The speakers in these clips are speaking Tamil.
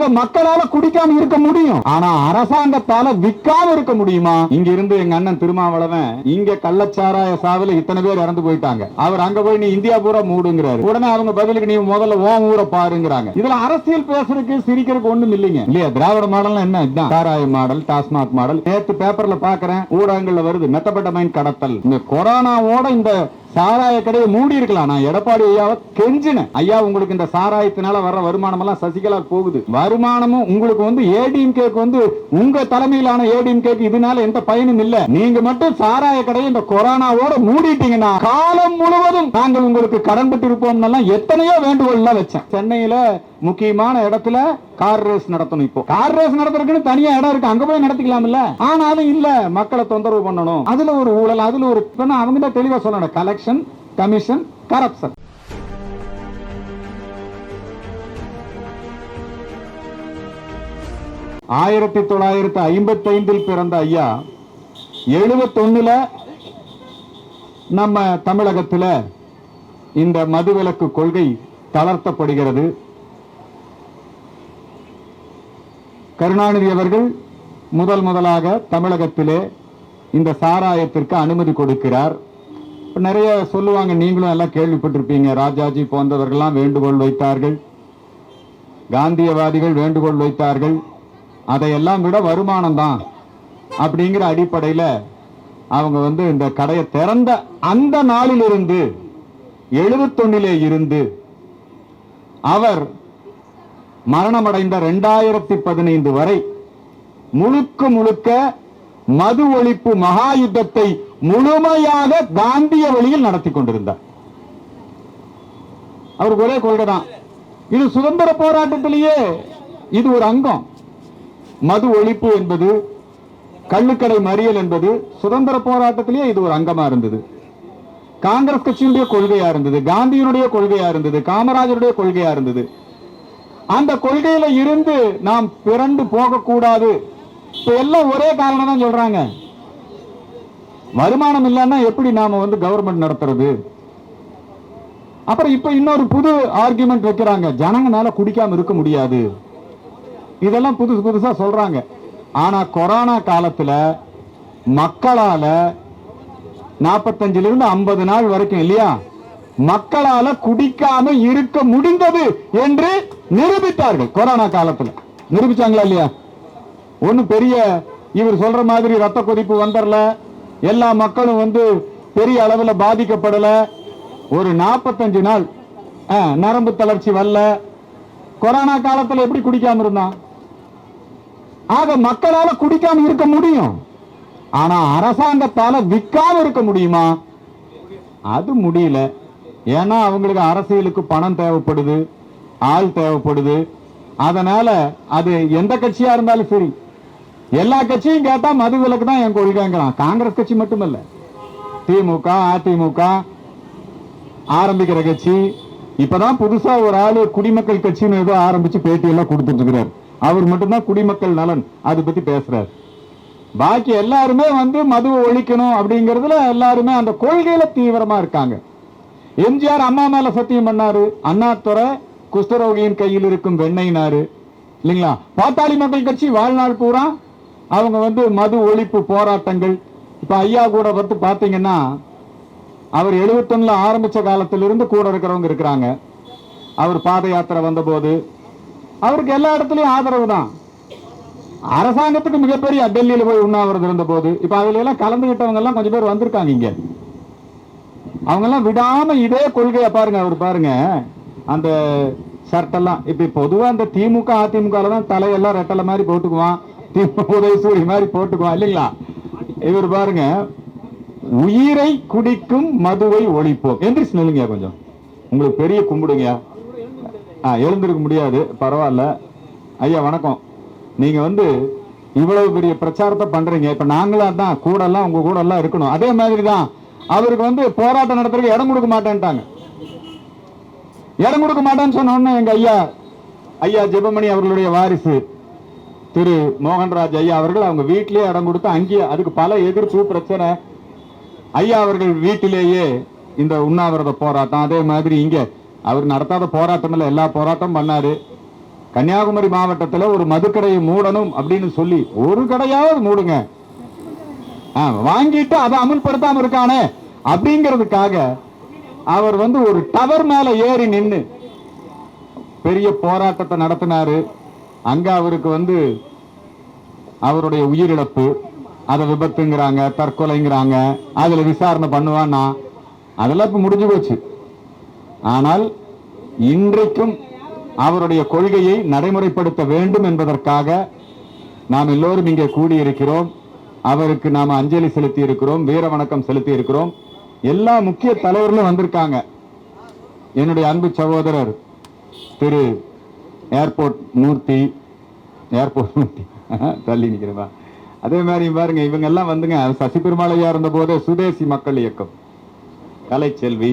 மக்களால குடிக்காம இருக்க முடியும். ஆனா அரசாங்கத்தால விக்காம இருக்க முடியுமா? இங்க இருந்து எங்க அண்ணன் திருமாவளவன் இங்க கள்ளச்சாராய சாவில இத்தனை பேர் இறந்து போயிட்டாங்க. அவர் அங்க போய் நீ இந்தியா பூரா மூடுங்கிறாரு. உடனே அவங்க பதிலுக்கு நீ முதல்ல ஓம் ஊரை பாருங்கிறாங்க. இதுல அரசியல் பேசுறதுக்கு சிரிக்கிறதுக்கு ஒண்ணும் இல்லைங்க. இல்லையா? திராவிட மாடல் என்ன? இதுதான். சாராய மாடல் டாஸ்மாக் மாடல். நேத்து பேப்பர்ல பாக்குறேன். ஊடகங்கள்ல வருது. மெத்தப்பட்ட மைன் கடத்தல். இந்த கொரோனாவோட இந்த சாராய கடையை மூடி இருக்கலாம். நான் எடப்பாடி ஐயாவை கெஞ்சினேன். ஐயா உங்களுக்கு இந்த சாராயத்தினால வர்ற வருமானம் எல்லாம் சசிகலா போகுது. வருமானமும் உங்களுக்கு வந்து ஏடிஎம் கேக்கு வந்து உங்க தலைமையிலான ஏடிஎம் கேக்கு இதனால எந்த பயனும் இல்ல. நீங்க மட்டும் சாராய கடையை இந்த கொரோனாவோட மூடிட்டீங்கன்னா காலம் முழுவதும் நாங்கள் உங்களுக்கு கடன் பெற்றிருப்போம் எல்லாம் எத்தனையோ வேண்டுகோள் எல்லாம் வச்சேன். சென்னையில முக்கியமான இடத்துல கார் ரேஸ் நடத்தணும் இப்போ. கார் ரேஸ் நடத்துறதுக்குன்னு தனியா இடம் இருக்கு. அங்க போய் நடத்திக்கலாம்ல ஆனாலும் இல்ல மக்களை தொந்தரவு பண்ணணும். அதுல ஒரு ஊழல் அதுல ஒரு அவங்க தான் தெளிவா சொல்லணும். Collection commission corruption. ஆயிரத்தி தொள்ளாயிரத்தி ஐம்பத்தி ஐந்தில் பிறந்த ஐயா எழுபத்தொன்னுல நம்ம தமிழகத்தில் இந்த மதுவிலக்கு கொள்கை தளர்த்தப்படுகிறது. கருணாநிதி அவர்கள் முதல் முதலாக தமிழகத்திலே இந்த சாராயத்திற்கு அனுமதி கொடுக்கிறார். இப்போ நிறைய சொல்லுவாங்க நீங்களும் எல்லாம் கேள்விப்பட்டிருப்பீங்க. ராஜாஜி போன்றவர்கள்லாம் வேண்டுகோள் வைத்தார்கள். காந்தியவாதிகள் வேண்டுகோள் வைத்தார்கள். அதையெல்லாம் விட வருமானம் தான் அப்படிங்கிற அடிப்படையில் அவங்க வந்து இந்த கடையை திறந்த அந்த நாளிலிருந்து எழுபத்தொன்னிலே இருந்து அவர் மரணமடைந்த ரெண்டாயிரத்தி பதினைந்து வரை முழுக்க முழுக்க மது ஒழிப்பு மகா யுத்தத்தை முழுமையாக காந்திய வழியில் நடத்தி கொண்டிருந்தார். அவருக்கு ஒரே கொள்கை தான். இது சுதந்திர போராட்டத்திலேயே இது ஒரு அங்கம். மது ஒழிப்பு என்பது கள்ளுக்கடை மறியல் என்பது சுதந்திர போராட்டத்திலேயே இது ஒரு அங்கமா இருந்தது. காங்கிரஸ் கட்சியினுடைய கொள்கையா இருந்தது காந்தியினுடைய கொள்கையா இருந்தது காமராஜருடைய கொள்கையா இருந்தது. அந்த கொள்கையில இருந்து நாம் பிறண்டு போகக்கூடாது. இப்ப எல்லாம் ஒரே காரணம் தான் சொல்றாங்க. வருமானம் இல்லைன்னா எப்படி நாம வந்து கவர்மெண்ட் நடத்துறது? அப்புறம் இப்ப இன்னொரு புது ஆர்குமெண்ட் வைக்கிறாங்க. ஜனங்கனால குடிக்காம இருக்க முடியாது. இதெல்லாம் புதுசு புதுசா சொல்றாங்க. ஆனா கொரோனா காலத்துல மக்களால நாற்பத்தஞ்சுல இருந்து ஐம்பது நாள் வரைக்கும் இல்லையா? மக்களால குடிக்காம இருக்க முடிந்தது என்று நிரூபித்தார்கள் கொரோனா காலத்துல. நிரூபிச்சாங்களா இல்லையா? ஒண்ணு பெரிய இவர் சொல்ற மாதிரி ரத்த கொதிப்பு வந்துடல எல்லா மக்களும் வந்து பெரிய அளவில் பாதிக்கப்படலை. ஒரு நாற்பத்தஞ்சு நாள் ஆ, நரம்பு தளர்ச்சி வரல. கொரோனா காலத்தில் எப்படி குடிக்காம இருந்தான்? ஆக மக்களால குடிக்காம இருக்க முடியும். ஆனா அரசாங்கத்தால விற்காம இருக்க முடியுமா? அது முடியல. ஏன்னா அவங்களுக்கு அரசியலுக்கு பணம் தேவைப்படுது ஆள் தேவைப்படுது. அதனால அது எந்த கட்சியா இருந்தாலும் சரி எல்லா கட்சியும் கேட்டா மது விலக்கு தான் என் கொள்கைங்கிறான் காங்கிரஸ் கட்சி மட்டுமல்ல. திமுக அதிமுக ஆரம்பிக்கிற கட்சி இப்பதான் புதுசா ஒரு ஆளு குடிமக்கள் கட்சின்னு ஏதோ ஆரம்பிச்சு பேட்டி எல்லாம் கொடுத்துட்டு இருக்கிறார் அவர் மட்டும்தான் குடிமக்கள் நலன் அதை பத்தி பேசுறாரு. பாக்கி எல்லாருமே வந்து மதுவை ஒழிக்கணும் அப்படிங்கறதுல எல்லாருமே அந்த கொள்கையில தீவிரமா இருக்காங்க. எம்ஜிஆர் அம்மா மேல சத்தியம் பண்ணாரு. அண்ணாத்துறை குஷ்டரோகியின் கையில் இருக்கும் வெண்ணையினாரு இல்லைங்களா? பாத்தாளி மக்கள் கட்சி வாழ்நாள் பூரா அவங்க வந்து மது ஒழிப்பு போராட்டங்கள். இப்போ ஐயா கூட வந்து பார்த்தீங்கன்னா அவர் 71 ஆரம்பிச்ச காலத்திலிருந்து கூட இருக்கிறவங்க இருக்கிறாங்க. அவர் பாத யாத்திரை வந்தபோது அவருக்கு எல்லா இடத்துலையும் ஆதரவு தான். அரசாங்கத்துக்கு மிகப்பெரிய டெல்லியில போய் உண்ணாவிரதம் இருந்த போது இப்ப அதுல எல்லாம் கலந்துகிட்டவங்க எல்லாம் கொஞ்சம் பேர் வந்திருக்காங்க இங்கே. அவங்கெல்லாம் விடாமல் விடாம இதே கொள்கையை பாருங்க அவர் பாருங்க. அந்த ஷர்ட்டெல்லாம் இப்போ பொதுவாக அந்த திமுக அதிமுகவில் தான் தலையெல்லாம் ரெட்டலை மாதிரி போட்டுக்குவான். உதவி உதயசூரி மாதிரி போட்டுக்குவோம் இல்லைங்களா? இவர் பாருங்க உயிரை குடிக்கும் மதுவை ஒழிப்போம். எந்திரிச்சு நில்லுங்க கொஞ்சம். உங்களுக்கு பெரிய கும்பிடுங்க ஆ, எழுந்திருக்க முடியாது பரவாயில்ல. ஐயா வணக்கம். நீங்க வந்து இவ்வளவு பெரிய பிரச்சாரத்தை பண்றீங்க. இப்ப நாங்களா தான் கூட எல்லாம் உங்க கூட எல்லாம் இருக்கணும். அதே மாதிரி தான் அவருக்கு வந்து போராட்டம் நடத்துறதுக்கு இடம் கொடுக்க மாட்டேன்ட்டாங்க. இடம் கொடுக்க மாட்டேன்னு சொன்ன உடனே எங்க ஐயா ஐயா ஜெபமணி அவர்களுடைய வாரிசு திரு மோகன்ராஜ் ஐயா அவர்கள் அவங்க வீட்டிலேயே இடம் கொடுத்து அங்கேயே அதுக்கு பல எதிர்ப்பு பிரச்சனை. ஐயா அவர்கள் வீட்டிலேயே இந்த உண்ணாவிரத போராட்டம் அதே மாதிரி இங்கே அவர் நடத்தாத போராட்டம் இல்லை எல்லா போராட்டம் பண்ணாரு. கன்னியாகுமரி மாவட்டத்துல ஒரு மதுக்கடையை மூடணும் அப்படின்னு சொல்லி ஒரு கடையாவது மூடுங்க. வாங்கிட்டு அதை அமுல்படுத்தாம இருக்கானே அப்படிங்கிறதுக்காக அவர் வந்து ஒரு டவர் மேல ஏறி நின்னு பெரிய போராட்டத்தை நடத்தினாரு. அங்க அவருக்கு வந்து அவருடைய உயிரிழப்பு அதை விபத்துங்கிறாங்க தற்கொலைங்கிறாங்க அதுல விசாரணை பண்ணுவான்னா அதெல்லாம் இப்ப முடிஞ்சு போச்சு. ஆனால் இன்றைக்கும் அவருடைய கொள்கையை நடைமுறைப்படுத்த வேண்டும் என்பதற்காக நாம் எல்லோரும் இங்கே கூடியிருக்கிறோம். அவருக்கு நாம் அஞ்சலி செலுத்தி இருக்கிறோம் வீர வணக்கம் செலுத்தி இருக்கிறோம் எல்லா முக்கிய தலைவர்களும் வந்திருக்காங்க. என்னுடைய அன்பு சகோதரர் திரு ஏர்போர்ட் மூர்த்தி ஏர்போர்ட் மூர்த்தி. தள்ளி நிக்கிறவா அதே மாதிரி பாருங்க இவங்க எல்லாம் வந்துங்க சசி பெருமாளையா இருந்த போதே சுதேசி மக்கள் இயக்கம். கலைச்செல்வி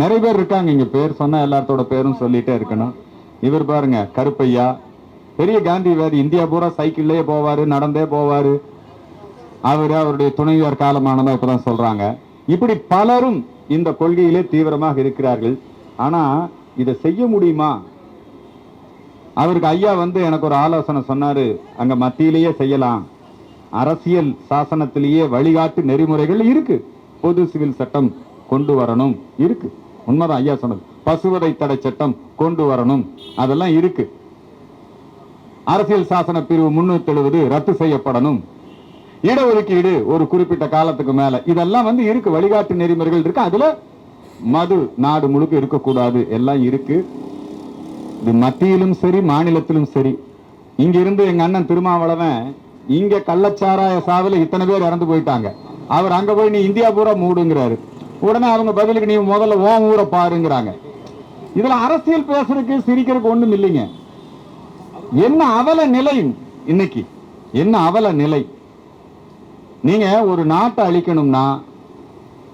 நிறைய பேர் இருக்காங்க இங்க பேர் சொன்னா எல்லாத்தோட பேரும் சொல்லிட்டே இருக்கணும். இவர் பாருங்க கருப்பையா பெரிய காந்திவாதி இந்தியா பூரா சைக்கிள்லயே போவாரு நடந்தே போவாரு. அவரு அவருடைய துணைவியார் காலமானதா இப்பதான் சொல்றாங்க. இப்படி பலரும் இந்த கொள்கையிலே தீவிரமாக இருக்கிறார்கள். ஆனா இதை செய்ய முடியுமா? அவருக்கு ஐயா வந்து எனக்கு ஒரு ஆலோசனை சொன்னாரு. அங்க மத்தியிலேயே செய்யலாம். அரசியல் சாசனத்திலேயே வழிகாட்டு நெறிமுறைகள் இருக்கு. பொது சிவில் சட்டம் கொண்டு வரணும் இருக்கு. உண்மைதான் ஐயா சொன்னது. பசுவதை தடை சட்டம் கொண்டு வரணும். அதெல்லாம் இருக்கு. அரசியல் சாசன பிரிவு முன்னூத்தி எழுபது ரத்து செய்யப்படணும். இடஒதுக்கீடு ஒரு குறிப்பிட்ட காலத்துக்கு மேல. இதெல்லாம் வந்து இருக்கு. வழிகாட்டு நெறிமுறைகள் இருக்கு. அதுல மது நாடு முழுக்க இருக்கக்கூடாது. எல்லாம் இருக்கு. இது மத்தியிலும் சரி மாநிலத்திலும் சரி. இங்க இருந்து எங்க அண்ணன் திருமாவளவன் இங்க கள்ளச்சாராய சாவில இத்தனை பேர் இறந்து போயிட்டாங்க. அவர் அங்க போய் நீ இந்தியா பூரா மூடுங்கிறாரு. உடனே அவங்க பதிலுக்கு நீ முதல்ல ஓம் ஊரை பாருங்கிறாங்க. இதுல அரசியல் பேசுறதுக்கு சிரிக்கிறதுக்கு ஒண்ணும் இல்லைங்க. என்ன அவல நிலை இன்னைக்கு? என்ன அவல நிலை? நீங்க ஒரு நாட்டை அழிக்கணும்னா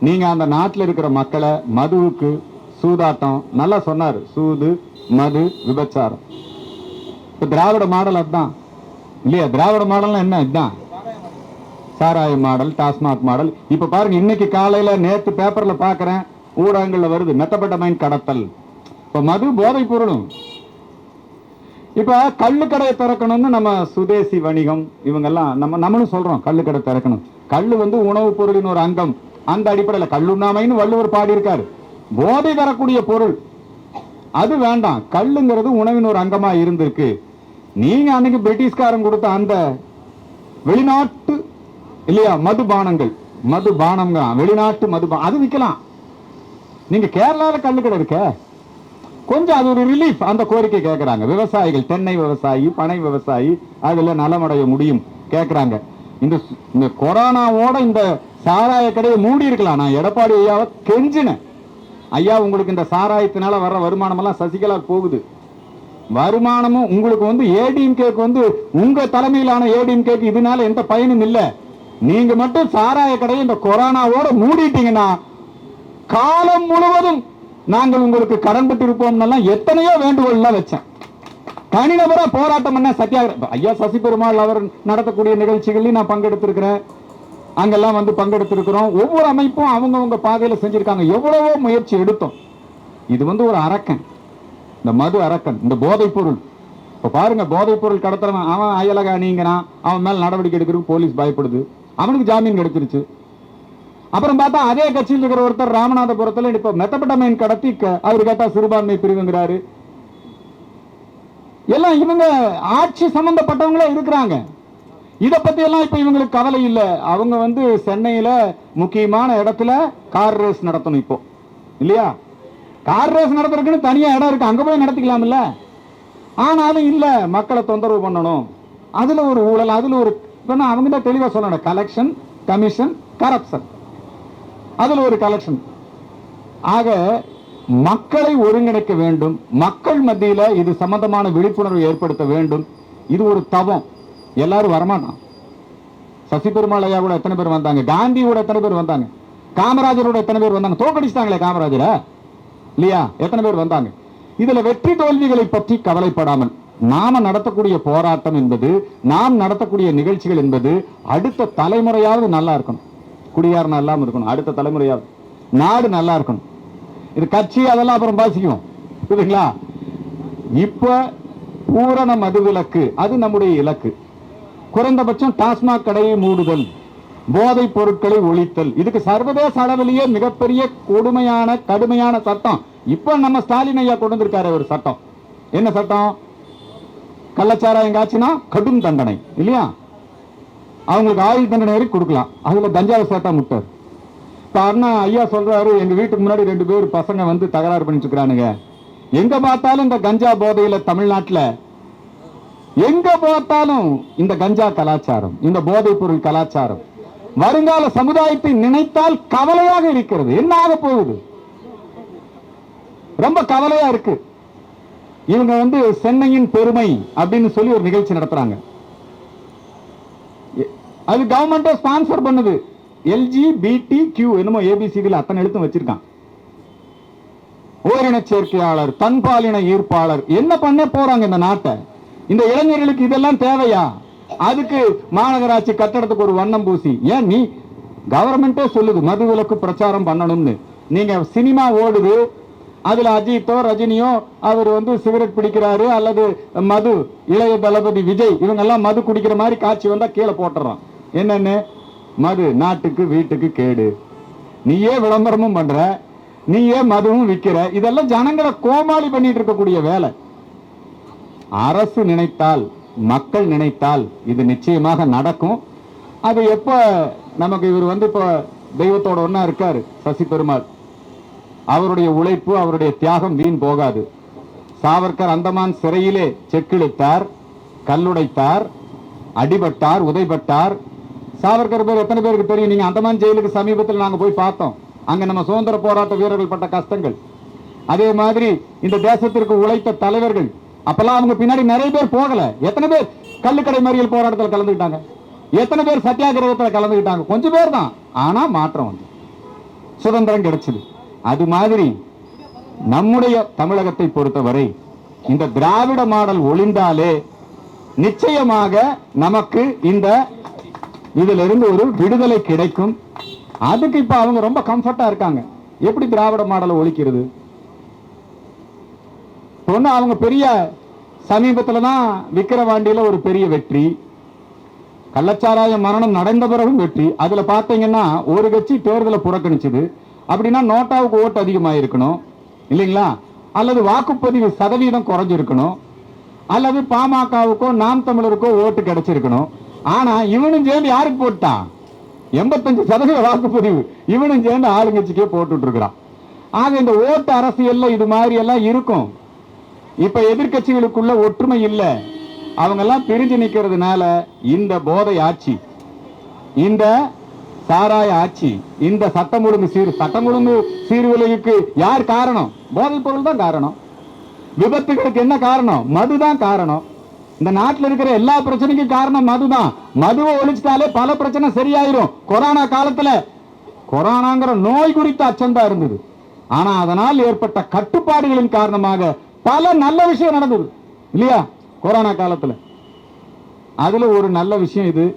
நீங்க அந்த நாட்டில் இருக்கிற மக்களை மதுவுக்கு சூதாட்டம் நல்லா சொன்னார் சூது மது விபச்சாரம். இப்ப திராவிட மாடல் அதுதான் இல்லையா? திராவிட மாடல்னா என்ன? இதுதான் சாராய மாடல் டாஸ்மாக் மாடல். இப்ப பாருங்க இன்னைக்கு காலையில நேத்து பேப்பர்ல பாக்குறேன் ஊடகங்கள்ல வருது மெத்தப்பட்டமைன் கடத்தல். இப்ப மது போதை பொருளும். இப்ப கடையை திறக்கணும்னு நம்ம சுதேசி வணிகம் இவங்கெல்லாம் நம்ம நம்மளும் சொல்றோம் கடை திறக்கணும். கல் வந்து உணவுப் பொருளின் ஒரு அங்கம். அந்த அடிப்படையில் கல்லுண்ணாமைன்னு வள்ளுவர் பாடியிருக்காரு. போதை தரக்கூடிய பொருள். அது வேண்டாம் கல்லுங்கிறது உணவின் ஒரு அங்கமா இருந்திருக்கு. நீங்க அன்னைக்கு பிரிட்டிஷ்காரன் கொடுத்த அந்த வெளிநாட்டு இல்லையா மதுபானங்கள். மதுபானம்ங்க வெளிநாட்டு மதுபானம் அது விற்கலாம். நீங்க கல்லு கிடை இருக்க. கொஞ்சம் அது ஒரு ரிலீஃப் அந்த கோரிக்கை கேட்கறாங்க விவசாயிகள் தென்னை விவசாயி பனை விவசாயி அதில் நலமடைய முடியும் கேட்கறாங்க இந்த இந்த கொரோனாவோட இந்த சாராய கடையை மூடி இருக்கலாம் நான் எடப்பாடி ஐயாவை கெஞ்சினேன். ஐயா உங்களுக்கு இந்த சாராயத்தினால வர்ற வருமானம் எல்லாம் சசிகலா போகுது. வருமானமும் உங்களுக்கு வந்து ஏடிஎம்கேக்கு வந்து உங்க தலைமையிலான ஏடிஎம்கேக்கு இதனால எந்த பயனும் இல்லை. நீங்க மட்டும் சாராய கடையை இந்த கொரோனாவோட மூடிட்டீங்கன்னா காலம் முழுவதும் நாங்கள் உங்களுக்கு கடன்பட்டு இருப்போம்னெல்லாம் எத்தனையோ வேண்டுகோள் எல்லாம் வச்சேன். தனிநபரா போராட்டம் பண்ண சத்தியாகிரகம் ஐயா சசி பெருமாள் அவர் நடத்தக்கூடிய நிகழ்ச்சிகள்லையும் நான் பங்கெடுத்திருக்கிறேன். அங்கெல்லாம் வந்து பங்கெடுத்திருக்கிறோம். ஒவ்வொரு அமைப்பும் அவங்கவுங்க பாதையில் செஞ்சுருக்காங்க. எவ்வளவோ முயற்சி எடுத்தோம். இது வந்து ஒரு அரக்கன். இந்த மது அரக்கன் இந்த போதைப் பொருள். இப்போ பாருங்க போதைப் பொருள் கடத்துறவன் அவன் அயலக அணிங்கிறான் அவன் மேல் நடவடிக்கை எடுக்கிறதுக்கு போலீஸ் பயப்படுது. அவனுக்கு ஜாமீன் கிடைச்சிருச்சு. அப்புறம் பார்த்தா அதே கட்சியில் இருக்கிற ஒருத்தர் ராமநாதபுரத்துல மெத்தப்பட்ட மீன் கடத்தி அவர் கேட்டால் சிறுபான்மை பிரிவுங்கிறாரு. எல்லாம் இவங்க ஆட்சி சம்பந்தப்பட்டவங்களே இருக்கிறாங்க. இதை பத்தி எல்லாம் இப்ப இவங்களுக்கு கவலை இல்லை. அவங்க வந்து சென்னையில முக்கியமான இடத்துல கார் ரேஸ் நடத்தணும் இப்போ. இல்லையா? கார் ரேஸ் நடத்துறதுக்குன்னு தனியா இடம் இருக்கு. அங்க போய் நடத்திக்கலாம்ல. ஆனாலும் இல்ல மக்களை தொந்தரவு பண்ணணும். அதுல ஒரு ஊழல் அதுல ஒரு இப்ப நான் அவங்க தான் தெளிவா சொல்லணும். கலெக்ஷன் கமிஷன் கரப்ஷன் அதுல ஒரு கலெக்ஷன் ஆக மக்களை ஒருங்கிணைக்க வேண்டும். மக்கள் மத்தியில இது சம்பந்தமான விழிப்புணர்வு ஏற்படுத்த வேண்டும். இது ஒரு தவம். எல்லாரும் வரமாட்டான் சசி பெருமாள் ஐயா கூட எத்தனை பேர் வந்தாங்க? காந்தி கூட எத்தனை பேர் வந்தாங்க? காமராஜரோட எத்தனை பேர் வந்தாங்க? தோக்கடிச்சிட்டாங்களே காமராஜரை. இல்லையா? எத்தனை பேர் வந்தாங்க? இதுல வெற்றி தோல்விகளை பற்றி கவலைப்படாமல் நாம நடத்தக்கூடிய போராட்டம் என்பது நாம் நடத்தக்கூடிய நிகழ்ச்சிகள் என்பது அடுத்த தலைமுறையாவது நல்லா இருக்கணும். குடியாரணும் இல்லாமல் இருக்கணும். அடுத்த தலைமுறையாவது. நாடு நல்லா இருக்கணும். இது கட்சி அதெல்லாம் அப்புறம் பாசிக்கும் புரியுதுங்களா? இப்ப பூரண மதுவிலக்கு அது நம்முடைய இலக்கு. குறைந்தபட்சம் டாஸ்மாக் கடையை மூடுதல் போதைப் பொருட்களை ஒழித்தல். இதுக்கு சர்வதேச அளவிலேயே மிகப்பெரிய கொடுமையான கடுமையான சட்டம். இப்போ நம்ம ஸ்டாலின் ஐயா கொண்டு வந்திருக்காரு ஒரு சட்டம். என்ன சட்டம்? கள்ளச்சாராயம் காய்ச்சினா கடும் தண்டனை இல்லையா? அவங்களுக்கு ஆயுள் தண்டனை வரைக்கும் கொடுக்கலாம். அதுல கஞ்சாவை சட்டம் முட்டார். இப்ப அண்ணா ஐயா சொல்றாரு எங்க வீட்டுக்கு முன்னாடி ரெண்டு பேர் பசங்க வந்து தகராறு பண்ணிட்டு இருக்கிறானுங்க. எங்க பார்த்தாலும் இந்த கஞ்சா போதையில தமிழ்நாட்டுல எங்க பார்த்தாலும் இந்த கஞ்சா கலாச்சாரம் இந்த போதைப் பொருள் கலாச்சாரம் வருங்கால சமுதாயத்தை நினைத்தால் கவலையாக இருக்கிறது. என்ன ஆக போகுது? ரொம்ப கவலையா இருக்கு. இவங்க வந்து சென்னையின் பெருமை அப்படின்னு சொல்லி ஒரு நிகழ்ச்சி நடத்துறாங்க. அது கவர்மெண்ட் ஸ்பான்சர் பண்ணுது. L G B T Q என்னமோ ஏபிசிடியில் அத்தனை எழுத்தும் வச்சிருக்கான். ஓரின சேர்க்கையாளர் தன்பாலின ஈர்ப்பாளர் என்ன பண்ண போறாங்க இந்த நாட்டை? இந்த இளைஞர்களுக்கு இதெல்லாம் தேவையா? அதுக்கு மாநகராட்சி கட்டடத்துக்கு ஒரு வண்ணம் பூசி. ஏன் நீ கவர்மெண்டே சொல்லுது மது விலக்கு பிரச்சாரம் பண்ணணும்னு. நீங்க சினிமா ஓடுது அதுல அஜித்தோ ரஜினியோ அவர் வந்து சிகரெட் பிடிக்கிறாரு அல்லது மது இளைய தளபதி விஜய் இவங்க எல்லாம் மது குடிக்கிற மாதிரி காட்சி வந்தா கீழே போட்டுறான் என்னன்னு? மது நாட்டுக்கு வீட்டுக்கு கேடு. நீயே விளம்பரமும் பண்ற நீயே மதுவும் விற்கிற இதெல்லாம் ஜனங்களை கோமாளி பண்ணிட்டு இருக்கக்கூடிய வேலை. அரசு நினைத்தால் மக்கள் நினைத்தால் இது நிச்சயமாக நடக்கும். அது எப்போ நமக்கு இவர் வந்து இப்போ தெய்வத்தோட ஒன்றா இருக்கார் சசி பெருமாள். அவருடைய உழைப்பு அவருடைய தியாகம் வீண் போகாது. சாவர்கர் அந்தமான் சிறையிலே செக்கிழுத்தார் கல்லுடைத்தார் அடிபட்டார் உதைபட்டார். சாவர்கர் பேர் எத்தனை பேருக்கு தெரியும்? நீங்கள் அந்தமான் ஜெயிலுக்கு சமீபத்தில் நாங்கள் போய் பார்த்தோம். அங்கே நம்ம சுதந்திர போராட்ட வீரர்கள் பட்ட கஷ்டங்கள். அதே மாதிரி இந்த தேசத்திற்கு உழைத்த தலைவர்கள் அப்பெல்லாம் அவங்க பின்னாடி நிறைய பேர் போகல. எத்தனை பேர் கள்ளுக்கடை மறியல் போராட்டத்தில் கலந்துக்கிட்டாங்க எத்தனை பேர் சத்தியாகிரகத்தில் கலந்துக்கிட்டாங்க கொஞ்சம் பேர் தான். ஆனால் மாற்றம் வந்து. சுதந்திரம் கிடைச்சது. அது மாதிரி நம்முடைய தமிழகத்தை பொறுத்தவரை இந்த திராவிட மாடல் ஒளிந்தாலே நிச்சயமாக நமக்கு இந்த இதிலிருந்து ஒரு விடுதலை கிடைக்கும். அதுக்கு இப்போ அவங்க ரொம்ப கம்ஃபர்ட்டாக இருக்காங்க. எப்படி திராவிட மாடலை ஒழிக்கிறது? ஒன்று அவங்க பெரிய சமீபத்தில் தான் விக்கிரவாண்டியில் ஒரு பெரிய வெற்றி. கள்ளச்சாராய மரணம் நடந்த பிறகும் வெற்றி. அதில் பார்த்தீங்கன்னா ஒரு கட்சி தேர்தலை புறக்கணிச்சது. அப்படின்னா நோட்டாவுக்கு ஓட்டு அதிகமாக இருக்கணும் இல்லைங்களா? அல்லது வாக்குப்பதிவு சதவீதம் குறைஞ்சிருக்கணும். அல்லது பாமகவுக்கோ நாம் தமிழருக்கோ ஓட்டு கிடைச்சிருக்கணும். ஆனால் இவனும் சேர்ந்து யாருக்கு போட்டான் எண்பத்தஞ்சு சதவீத வாக்குப்பதிவு. இவனும் சேர்ந்து ஆளுங்கட்சிக்கே போட்டுட்டு இருக்கிறான் ஆக இந்த ஓட்டு அரசியலில் இது மாதிரி எல்லாம் இருக்கும். இப்ப எதிர்க்கட்சிகளுக்குள்ள ஒற்றுமை இல்லை. அவங்க எல்லாம் பிரிஞ்சு நிக்கிறதுனால இந்த போதை ஆட்சி இந்த சாராய ஆட்சி இந்த சட்டம் ஒழுங்கு சீர் சட்டம் ஒழுங்கு சீர்விலைக்கு யார் காரணம்? போதைப் பொருள் தான் காரணம். விபத்துகளுக்கு என்ன காரணம்? மதுதான் காரணம். இந்த நாட்டில் இருக்கிற எல்லா பிரச்சனைக்கும் காரணம் மதுதான் மதுவை ஒழிச்சிட்டாலே பல பிரச்சனை சரியாயிரும். கொரோனா காலத்துல கொரோனாங்கிற நோய் குறித்த அச்சம் தான் இருந்தது. ஆனா அதனால் ஏற்பட்ட கட்டுப்பாடுகளின் காரணமாக பல நல்ல விஷயம் நடந்தது. இல்லையா? கொரோனா காலத்தில். அதில் ஒரு நல்ல விஷயம் இது.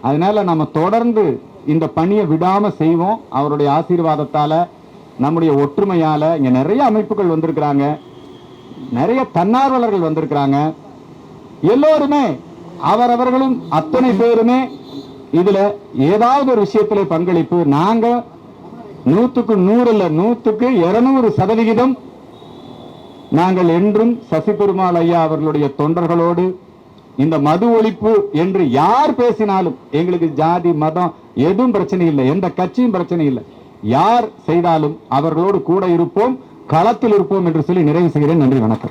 அதனால நம்ம தொடர்ந்து இந்த பணியை விடாமல் செய்வோம். அவருடைய ஆசீர்வாதத்தால் நம்முடைய ஒற்றுமையால் இங்கே நிறைய அமைப்புகள் வந்திருக்கிறாங்க. நிறைய தன்னார்வலர்கள் வந்திருக்கிறாங்க. எல்லோருமே அவரவர்களும் அத்தனை பேருமே இதில் ஏதாவது ஒரு விஷயத்தில் பங்களிப்பு. நாங்கள் நூற்றுக்கு நூறு நூற்றுக்கு இரநூறு சதவிகிதம் நாங்கள் என்றும் சசி பெருமாள் ஐயா அவர்களுடைய தொண்டர்களோடு இந்த மது ஒழிப்பு என்று யார் பேசினாலும் எங்களுக்கு ஜாதி மதம் எதுவும் பிரச்சனை இல்லை. எந்த கட்சியும் பிரச்சனை இல்லை. யார் செய்தாலும் அவர்களோடு கூட இருப்போம் களத்தில் இருப்போம் என்று சொல்லி நிறைவு செய்கிறேன். நன்றி வணக்கம்.